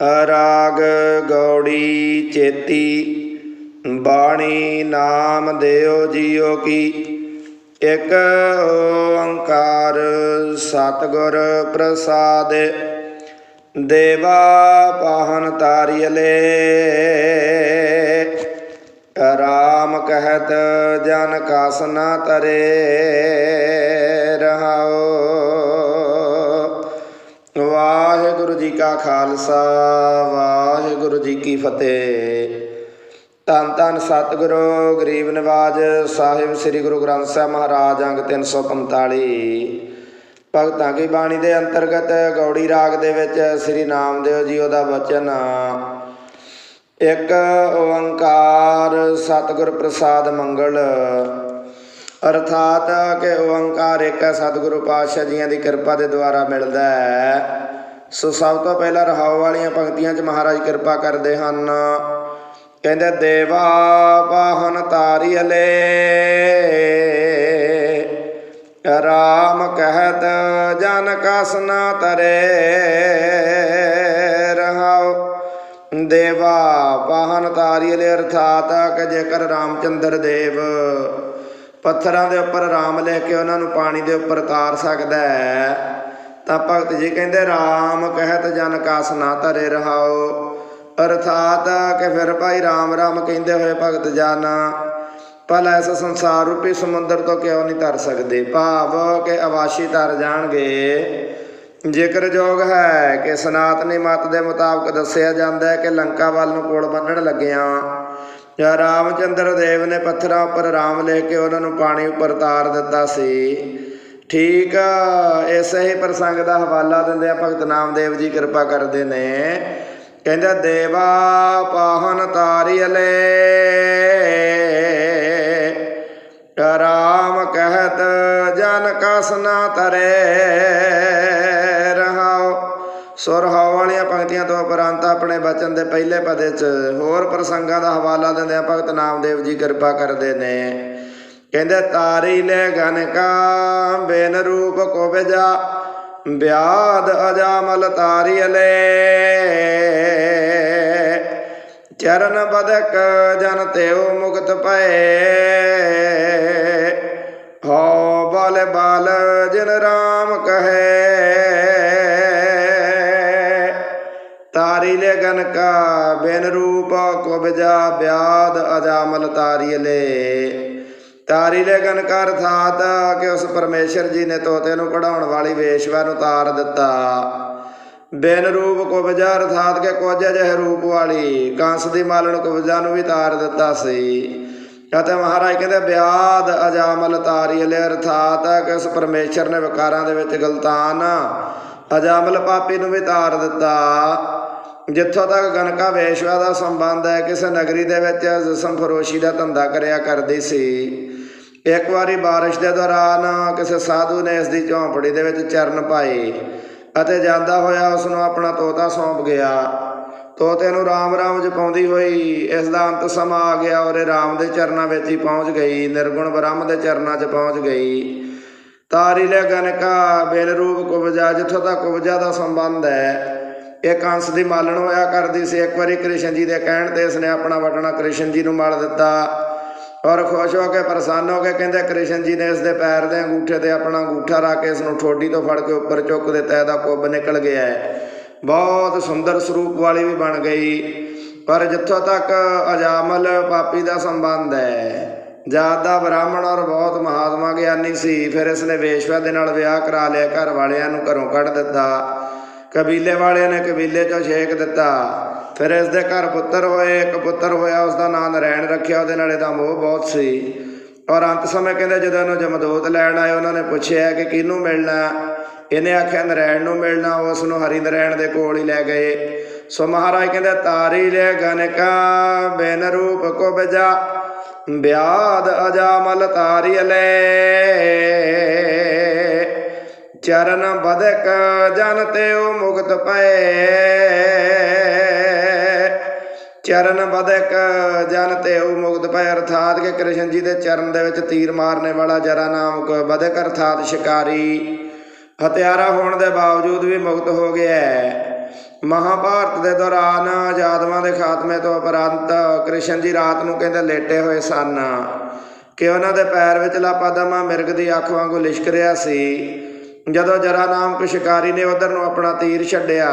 ਰਾਗ ਗੌੜੀ ਚੇਤੀ, ਬਾਣੀ ਨਾਮ ਦਿਓ ਜੀਓ ਕੀ। ਇਕ ਓੰਕਾਰ ਸਤਿਗੁਰ ਪ੍ਰਸਾਦ, ਦੇਵਾ ਪਾਹਨ ਤਾਰਿਯਲੇ ਰਾਮ ਕਹਿਤ ਜਨ ਕਸ ਨਾ ਤਰੇ ਰਹਾਓ ਵਾਹਿਗੁਰੂ ਜੀ ਕਾ ਖਾਲਸਾ ਵਾਹਿਗੁਰੂ ਜੀ ਕੀ ਫਤਿਹ। ਧੰਨ ਧੰਨ ਸਤਿਗੁਰੂ, ਗਰੀਬ ਨਿਵਾਜ ਸਾਹਿਬ, ਸ੍ਰੀ ਗੁਰੂ ਗ੍ਰੰਥ ਸਾਹਿਬ ਮਹਾਰਾਜ, ਅੰਗ 345 ਭਗਤਾਂ ਕੀ ਬਾਣੀ ਦੇ ਅੰਤਰਗਤ ਗੌੜੀ ਰਾਗ ਦੇ ਵਿੱਚ ਸ੍ਰੀ ਨਾਮਦੇਵ ਜੀ ਉਹਦਾ ਬਚਨ, ਇੱਕ ਓੰਕਾਰ ਸਤਿਗੁਰ ਪ੍ਰਸਾਦ ਮੰਗਲ, ਅਰਥਾਤ ਕਿ ਓੰਕਾਰ ਇੱਕ ਹੈ ਸਤਿਗੁਰੂ ਪਾਤਸ਼ਾਹ ਜੀਆਂ ਦੀ ਕਿਰਪਾ ਦੇ ਦੁਆਰਾ ਮਿਲਦਾ ਹੈ। ਸੋ ਸਭ ਤੋਂ ਪਹਿਲਾਂ ਰਹਾਉ ਵਾਲੀਆਂ ਪੰਕਤੀਆਂ 'ਚ ਮਹਾਰਾਜ ਕਿਰਪਾ ਕਰਦੇ ਹਨ। ਕਹਿੰਦੇ, ਦੇਵਾ ਪਾਹਨ ਤਾਰਿਯਲੇ ਰਾਮ ਕਹਿਤ ਜਨ ਕਸ ਨਾ ਤਰੇ ਰਹਾਉ ਦੇਵਾ ਪਾਹਨ ਤਾਰਿਯਲੇ ਅਰਥਾਤ ਕਿ ਜੇਕਰ ਰਾਮਚੰਦਰ ਦੇਵ ਪੱਥਰਾਂ ਦੇ ਉੱਪਰ ਰਾਮ ਲਿਖ ਕੇ ਉਹਨਾਂ ਨੂੰ ਪਾਣੀ ਦੇ ਉੱਪਰ ਤਾਰ ਸਕਦਾ ਹੈ ਤਾਂ ਭਗਤ ਜੀ ਕਹਿੰਦੇ, ਰਾਮ ਕਹਿਤ ਜਨ ਕਸ ਨਾ ਧਰੇ ਰਹਾਓ ਅਰਥਾਤ ਕਿ ਫਿਰ ਭਾਈ ਰਾਮ ਰਾਮ ਕਹਿੰਦੇ ਹੋਏ ਭਗਤ ਜਨ ਪਰ ਇਸ ਸੰਸਾਰ ਰੂਪੀ ਸਮੁੰਦਰ ਤੋਂ ਕਿਉਂ ਨਹੀਂ ਤਰ ਸਕਦੇ? ਭਾਵ ਕਿ ਅਵਾਸ਼ੀ ਤਰ ਜਾਣਗੇ। ਜੇਕਰ ਜੋਗ ਹੈ ਕਿ ਸਨਾਤਨੀ ਮਤ ਦੇ ਮੁਤਾਬਕ ਦੱਸਿਆ ਜਾਂਦਾ ਹੈ ਕਿ ਲੰਕਾ ਵੱਲ ਨੂੰ ਕੋਲ ਬੰਨਣ ਲੱਗਿਆ, ਜਾਂ ਰਾਮਚੰਦਰ ਦੇਵ ਨੇ ਪੱਥਰਾਂ ਉੱਪਰ ਰਾਮ ਲਿਖ ਕੇ ਉਹਨਾਂ ਨੂੰ ਪਾਣੀ ਉੱਪਰ ਤਾਰ ਦਿੱਤਾ ਸੀ ਠੀਕ ਆ, ਹੀ ਪ੍ਰਸੰਗ ਦਾ ਹਵਾਲਾ ਦਿੰਦੇ ਆ ਭਗਤ ਨਾਮਦੇਵ ਜੀ ਕਿਰਪਾ ਕਰਦੇ ਨੇ। ਕਹਿੰਦਾ ਦੇਵਾ ਪਾਹਨ ਤਾਰਿਯਲੇ ਰਾਮ ਕਹਿਤ ਜਨ ਕਸ ਨਾ ਤਰੇ ਰਹਾਓ ਸੁਰਹਾਉ ਵਾਲੀਆਂ ਪੰਕਤੀਆਂ ਤੋਂ ਉਪਰੰਤ ਆਪਣੇ ਬਚਨ ਦੇ ਪਹਿਲੇ ਪਦੇ 'ਚ ਹੋਰ ਪ੍ਰਸੰਗਾਂ ਦਾ ਹਵਾਲਾ ਦਿੰਦੇ ਆ ਭਗਤ ਨਾਮਦੇਵ ਜੀ ਕਿਰਪਾ ਕਰਦੇ ਨੇ। ਕਹਿੰਦੇ ਤਾਰੀ ਲੈ ਗਨਕਾ ਬੇਨ ਰੂਪ ਕੋ ਵਿਜਾ ਬਿਆਦ ਅਜਾਮਲ ਤਾਰੀਲੇ ਚਰਨ ਬਦਕ ਜਨ ਤੇਉ ਮੁਕਤ ਪਏ ਹੋ ਬਲ ਬਲ ਜਿਨ ਰਾਮ ਕਹੇ। ਤਾਰੀ ਲੈ ਗਨਕਾ ਬਿਨ ਰੂਪ ਕੋ ਬਿਜਾ ਬਿਆਦ ਅਜਾਮਲ ਤਾਰੀਲੇ ਤਾਰੀ ਲੈ ਗਨਕਾ ਅਰਥਾਤ ਕਿ ਉਸ ਪਰਮੇਸ਼ਰ ਜੀ ਨੇ ਤੋਤੇ ਨੂੰ ਕਢਾਉਣ ਵਾਲੀ ਵੇਸ਼ਵਾ ਨੂੰ ਤਾਰ ਦਿੱਤਾ। ਬਿਨ ਰੂਪ ਕੋ ਅਰਥਾਤ ਕਿ ਕੁਝ ਅਜਿਹੇ ਰੂਪ ਵਾਲੀ ਕਾਂਸ ਦੀ ਮਾਲਣ ਕੁਬਜਾ ਨੂੰ ਵੀ ਤਾਰ ਦਿੱਤਾ ਸੀ। ਅਤੇ ਮਹਾਰਾਜ ਕਹਿੰਦੇ, ਬਿਆਦ ਅਜਾਮਲ ਤਾਰੀ ਤਾਰੀਲੇ ਅਰਥਾਤ ਕਿ ਉਸ ਪਰਮੇਸ਼ਰ ਨੇ ਵਿਕਾਰਾਂ ਦੇ ਵਿੱਚ ਗਲਤਾਨ ਅਜਾਮਲ ਪਾਪੀ ਨੂੰ ਵੀ ਤਾਰ ਦਿੱਤਾ। ਜਿੱਥੋਂ ਤੱਕ ਗਨਕਾ ਵੇਸ਼ਵਾ ਦਾ ਸੰਬੰਧ ਹੈ, ਕਿਸੇ ਨਗਰੀ ਦੇ ਵਿੱਚ ਜਿਸਮ ਫਰੋਸ਼ੀ ਦਾ ਧੰਦਾ ਕਰਿਆ ਕਰਦੀ ਸੀ। ਇੱਕ ਵਾਰੀ ਬਾਰਿਸ਼ ਦੇ ਦੌਰਾਨ ਕਿਸੇ ਸਾਧੂ ਨੇ ਇਸ ਦੀ ਝੌਂਪੜੀ ਦੇ ਵਿੱਚ ਚਰਨ ਪਾਏ ਅਤੇ ਜਾਂਦਾ ਹੋਇਆ ਉਸ ਨੂੰ ਆਪਣਾ ਤੋਤਾ ਸੌਂਪ ਗਿਆ। ਤੋਤੇ ਨੂੰ ਰਾਮ ਰਾਮ ਜਪਾਉਂਦੀ ਹੋਈ ਇਸ ਦਾ ਅੰਤ ਸਮਾਂ ਆ ਗਿਆ। ਔਰ ਰਾਮ ਦੇ ਚਰਨਾਂ ਵਿੱਚ ਹੀ ਪਹੁੰਚ ਗਈ। ਨਿਰਗੁਣ ਬ੍ਰਹਮ ਦੇ ਚਰਨਾਂ 'ਚ ਪਹੁੰਚ ਗਈ। ਤਾਰੀ ਲੈ ਗਨਕਾ ਬੇਲ ਰੂਪ ਕੁਬਜਾ ਜਿੱਥੋਂ ਤੱਕ ਕੁਬਜਾ ਦਾ ਸੰਬੰਧ ਹੈ, ਇਹ ਕੰਸ ਦੀ ਮਾਲਣ ਹੋਇਆ ਕਰਦੀ ਸੀ। ਇੱਕ ਵਾਰੀ ਕ੍ਰਿਸ਼ਨ ਜੀ ਦੇ ਕਹਿਣ ਤੇ ਇਸਨੇ ਆਪਣਾ ਵਟਣਾ ਕ੍ਰਿਸ਼ਨ ਜੀ ਨੂੰ ਮਲ ਦਿੱਤਾ। ਔਰ ਖੁਸ਼ ਹੋ ਕੇ ਪ੍ਰਸੰਨ ਹੋ ਕੇ ਕਹਿੰਦੇ, ਕ੍ਰਿਸ਼ਨ ਜੀ ਨੇ ਇਸ ਦੇ ਪੈਰ ਦੇ ਅੰਗੂਠੇ ਤੇ ਆਪਣਾ ਅੰਗੂਠਾ ਰੱਖ ਕੇ ਇਸ ਨੂੰ ਠੋਡੀ ਤੋਂ ਫੜ ਕੇ ਉੱਪਰ ਚੁੱਕ ਦਿੱਤਾ ਇਹਦਾ ਕੁੱਬ ਨਿਕਲ ਗਿਆ ਹੈ। ਬਹੁਤ ਸੁੰਦਰ ਸਰੂਪ ਵਾਲੀ ਵੀ ਬਣ ਗਈ। ਪਰ ਜਿੱਥੋਂ ਤੱਕ ਅਜਾਮਲ ਪਾਪੀ ਦਾ ਸੰਬੰਧ ਹੈ ਜਾਦਾ ਬ੍ਰਾਹਮਣ ਔਰ ਬਹੁਤ ਮਹਾਤਮਾ ਗਿਆਨੀ ਸੀ, ਫਿਰ ਇਸਨੇ ਵੇਸ਼ਵਾ ਦੇ ਨਾਲ ਵਿਆਹ ਕਰਾ ਲਿਆ, ਘਰ ਵਾਲਿਆਂ ਨੂੰ ਘਰੋਂ ਕੱਢ ਦਿੱਤਾ। ਕਬੀਲੇ ਵਾਲਿਆਂ ਨੇ ਕਬੀਲੇ ਚੋਂ ਛੇਕ ਦਿੱਤਾ। ਫਿਰ ਇਸ ਦੇ ਘਰ ਪੁੱਤਰ ਹੋਏ, ਇੱਕ ਪੁੱਤਰ ਹੋਇਆ ਉਸ ਦਾ ਨਾਮ ਨਰੈਣ ਰੱਖਿਆ, ਉਹਦੇ ਨਾਲ ਇਹਦਾ ਮੋਹ ਬਹੁਤ ਸੀ। ਔਰ ਅੰਤ ਸਮੇਂ ਕਹਿੰਦੇ ਜਦੋਂ ਇਹਨੂੰ ਜਮਦੂਤ ਲੈਣ ਆਏ, ਉਹਨਾਂ ਨੇ ਪੁੱਛਿਆ ਕਿ ਕਿਹਨੂੰ ਮਿਲਣਾ? ਇਹਨੇ ਆਖਿਆ, ਨਰੈਣ ਨੂੰ ਮਿਲਣਾ। ਉਸ ਨੂੰ ਹਰੀ ਨਰੈਣ ਦੇ ਕੋਲ ਹੀ ਲੈ ਗਏ। ਸੋ ਮਹਾਰਾਜ ਕਹਿੰਦੇ, ਤਾਰੀ ਲੈ ਗਨਕਾ, ਬੇਨ ਰੂਪ ਕੋ ਬਜਾ, ਬਿਆਦ ਅਜਾਮਲ ਤਾਰੀਲੇ ਚਰਨ ਬਦਕ ਜਨ ਤੇ ਉਹ ਮੁਕਤ ਪਏ। ਚਰਨ ਬਦਕ ਜਨ ਤੇ ਉਹ ਮੁਕਤ ਪਏ ਅਰਥਾਤ ਕਿ ਕ੍ਰਿਸ਼ਨ ਜੀ ਦੇ ਚਰਨ ਦੇ ਵਿੱਚ ਤੀਰ ਮਾਰਨੇ ਵਾਲਾ ਜਰਾ ਨਾਮਕ ਬਦਕ ਅਰਥਾਤ ਸ਼ਿਕਾਰੀ ਹਤਿਆਰਾ ਹੋਣ ਦੇ ਬਾਵਜੂਦ ਵੀ ਮੁਕਤ ਹੋ ਗਿਆ ਹੈ। ਮਹਾਭਾਰਤ ਦੇ ਦੌਰਾਨ ਯਾਦਵਾਂ ਦੇ ਖਾਤਮੇ ਤੋਂ ਉਪਰੰਤ ਕ੍ਰਿਸ਼ਨ ਜੀ ਰਾਤ ਨੂੰ ਕਹਿੰਦੇ ਲੇਟੇ ਹੋਏ ਸਨ ਕਿ ਉਹਨਾਂ ਦੇ ਪੈਰ ਵਿਚਲਾ ਪਦਮ ਮਿਰਗ ਦੀ ਅੱਖ ਵਾਂਗੂ ਲਿਸ਼ਕ ਰਿਹਾ ਸੀ ਜਦੋਂ ਜਰਾ ਨਾਮ ਕੋ ਸ਼ਿਕਾਰੀ ਨੇ ਉਧਰ ਨੂੰ ਆਪਣਾ ਤੀਰ ਛੱਡਿਆ,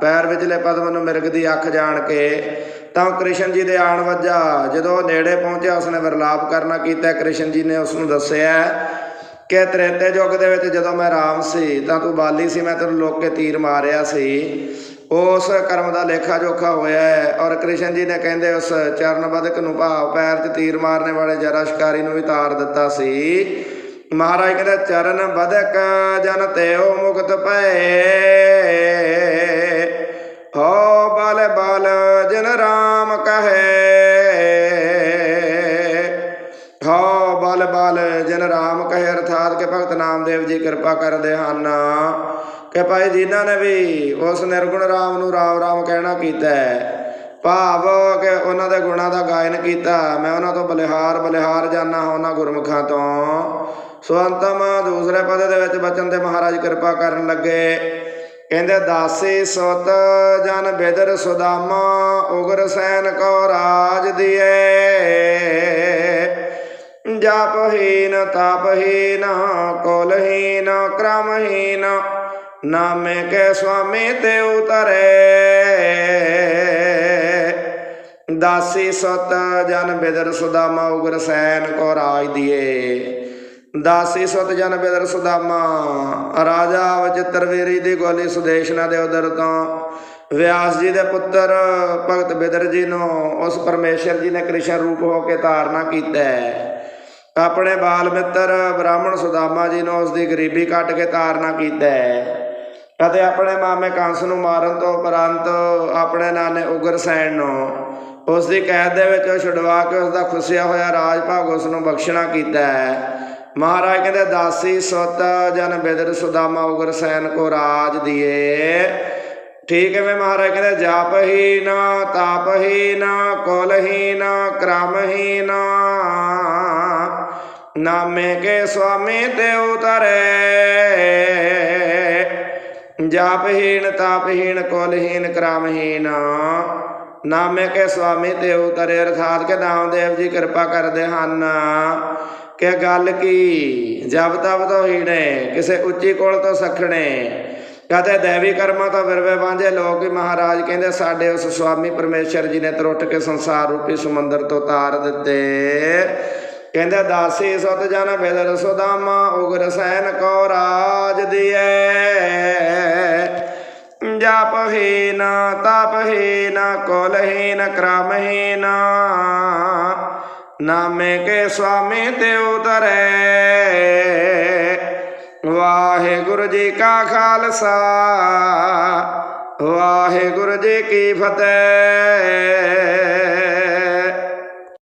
ਪੈਰ ਵਿਚਲੇ ਪਦਮ ਨੂੰ ਮਿਰਗ ਦੀ ਅੱਖ ਜਾਣ ਕੇ ਤਾਂ ਉਹ ਕ੍ਰਿਸ਼ਨ ਜੀ ਦੇ ਆਣ ਵੱਜਾ। ਜਦੋਂ ਉਹ ਨੇੜੇ ਪਹੁੰਚਿਆ, ਉਸਨੇ ਵਿਰਲਾਪ ਕਰਨਾ ਕੀਤਾ। ਕ੍ਰਿਸ਼ਨ ਜੀ ਨੇ ਉਸ ਨੂੰ ਦੱਸਿਆ ਕਿ ਤ੍ਰੇਤੇ ਯੁੱਗ ਦੇ ਵਿੱਚ ਜਦੋਂ ਮੈਂ ਰਾਮ ਸੀ, ਤਾਂ ਤੂੰ ਬਾਲੀ ਸੀ, ਮੈਂ ਤੈਨੂੰ ਲੋਕ ਕੇ ਤੀਰ ਮਾਰਿਆ ਸੀ। ਉਸ ਕਰਮ ਦਾ ਲੇਖਾ ਜੋਖਾ ਹੋਇਆ ਹੈ ਔਰ ਕ੍ਰਿਸ਼ਨ ਜੀ ਨੇ ਕਹਿੰਦੇ ਉਸ ਚਰਨ ਬਦਕ ਨੂੰ ਭਾਵ ਪੈਰ 'ਚ ਤੀਰ ਮਾਰਨੇ ਵਾਲੇ ਜਰਾ ਸ਼ਿਕਾਰੀ ਨੂੰ ਵੀ ਤਾਰ ਦਿੱਤਾ ਸੀ। ਮਹਾਰਾਜ ਕਹਿੰਦੇ ਚਰਨ ਬਦਕ ਜਨ ਤੇ ਉਹ ਮੁਕਤ ਪਏ। ਜੀ ਕਿਰਪਾ ਕਰਦੇ ਹਨ। ਕਿ ਭਾਈ ਜਿਨ੍ਹਾਂ ਨੇ ਵੀ ਉਸ ਨਿਰਗੁਣ ਰਾਮ ਨੂੰ ਰਾਮ ਰਾਮ ਕਹਿਣਾ ਕੀਤਾ ਭਾਵ ਕਿ ਉਹਨਾਂ ਦੇ ਗੁਣਾਂ ਦਾ ਗਾਇਨ ਕੀਤਾ, ਮੈਂ ਉਹਨਾਂ ਤੋਂ ਬਲਿਹਾਰ ਬਲਿਹਾਰ ਜਾਣਾ ਹਾਂ ਉਹਨਾਂ ਗੁਰਮੁਖਾਂ ਤੋਂ। ਸੋ ਅੰਤਮ ਦੂਸਰੇ ਪਦ ਦੇ ਵਿੱਚ ਬਚਨ ਤੇ ਮਹਾਰਾਜ ਕਿਰਪਾ ਕਰਨ ਲੱਗੇ। ਕਹਿੰਦੇ, ਦਾਸੀ ਸੁਤ ਜਨ ਬੇਦਰ ਸੁਦਾਮਾ, ਉਗਰ ਸੈਨ ਕੋ ਰਾਜ ਦੀਏ। ਜਪਹੀਨ ਤਪਹੀਨ, ਕੁਲਹੀਨ, ਕ੍ਰਮਹੀਨ, ਨਾਮੇ ਕੇ ਸੁਆਮੀ ਤੇ ਉਤਰੇ। ਦਾਸੀ ਸਤ ਜਨ ਬਿਦਰ ਸੁਦਾਮਾ ਉਗਰ ਸੈਨ ਕੋ ਰਾਜ ਦੀਏ। ਦਾਸੀ ਸਤ ਜਨ ਬਿਦਰ ਸੁਦਾਮਾ ਰਾਜਾ ਵਚਿੱਤਰਵੀਰੀ ਦੀ ਗੋਲੀ ਸੁਦੇਸ਼ਨਾ ਦੇ ਉਦਰ ਤੋਂ। ਵਿਆਸ ਜੀ ਦੇ ਪੁੱਤਰ ਭਗਤ ਬਿਦਰ ਜੀ ਨੂੰ ਉਸ ਪਰਮੇਸ਼ਰ ਜੀ ਨੇ ਕ੍ਰਿਸ਼ਨ ਰੂਪ ਹੋ ਕੇ ਧਾਰਨਾ ਕੀਤਾ। ਹੈ ਆਪਣੇ ਬਾਲ ਮਿੱਤਰ ਬ੍ਰਾਹਮਣ ਸੁਦਾਮਾ ਜੀ ਨੂੰ ਉਸ ਦੀ ਗਰੀਬੀ ਕੱਟ ਕੇ ਤਾਰਨਾ ਕੀਤਾ ਹੈ। ਅਤੇ ਆਪਣੇ ਮਾਮੇ ਕੰਸ ਨੂੰ ਮਾਰਨ ਤੋਂ ਉਪਰੰਤ ਆਪਣੇ ਨਾਨੇ ਉਗਰਸੈਨ ਨੂੰ ਉਸ ਦੀ ਕੈਦ ਦੇ ਵਿੱਚੋਂ ਛੁਡਵਾ ਕੇ ਉਸ ਦਾ ਖੁੱਸਿਆ ਹੋਇਆ ਰਾਜ ਭਾਗ ਉਸ ਨੂੰ ਬਖਸ਼ਣਾ ਕੀਤਾ ਹੈ। ਮਹਾਰਾਜ ਕਹਿੰਦੇ, ਦਾਸੀ ਸੁਤ ਜਨ ਬਿਦਰ ਸੁਦਾਮਾ ਉਗਰਸੈਨ ਕੋ ਰਾਜ ਦੀਏ। ਠੀਕ ਹੈ ਮੈਂ ਮਹਾਰਾਜ ਕਹਿੰਦੇ ਜਾਪਹੀਨ ਤਾਪਹੀਨ ਕੁਲਹੀਨ ਕ੍ਰਮਹੀਨ ਨਾਮੇ ਕੇ ਸੁਆਮੀ ਤੇ ਉਤਰੇ। ਜਾਪਹੀਨ ਤਾਪਹੀਨ ਕੁਲਹੀਨ ਕ੍ਰਮਹੀਨ ਨਾਮੇ ਕੇ ਸੁਆਮੀ ਤੇ ਉਤਰੇ, ਅਰਥਾਤ ਕਿ ਨਾਮਦੇਵ ਜੀ ਕਿਰਪਾ ਕਰਦੇ ਹਨ। ਕਿ ਗੱਲ ਕੀ? ਜਬ ਤਬ ਤੋਂ ਹੀਣੇ, ਕਿਸੇ ਉੱਚੀ ਕੋਲ ਤੋਂ ਸਖਣੇ। ਕਹਤੇ ਦੇਵੀ ਕਰਮਾਂ ਤੋਂ ਵਿਰਵੇ ਵਾਂਝੇ ਲੋਕ ਵੀ ਮਹਾਰਾਜ ਕਹਿੰਦੇ, ਸਾਡੇ ਉਸ ਸੁਆਮੀ ਪਰਮੇਸ਼ਰ ਜੀ ਨੇ ਤਰੁੱਟ ਕੇ ਸੰਸਾਰ ਰੂਪੀ ਸਮੁੰਦਰ ਤੋਂ ਤਾਰ ਦਿੱਤੇ। ਕਹਿੰਦੇ, ਦਾਸੀ ਸੁਤ ਜਨ ਬਿਦਰ ਸੁਦਾਮਾ, ਉਗਰ ਸੈਨ ਕੋ ਰਾਜ ਦੀਏ ਜਪਹੀਨ ਤਪਹੀਨ ਕੁਲਹੀਨ ਕ੍ਰਮਹੀਨ ਨਾਮੇ ਕੇ ਸੁਆਮੀ ਤੇ ਉਤਰੇ। ਵਾਹਿਗੁਰੂ ਜੀ ਕਾ ਖਾਲਸਾ, ਵਾਹਿਗੁਰੂ ਜੀ ਕੀ ਫਤਿਹ।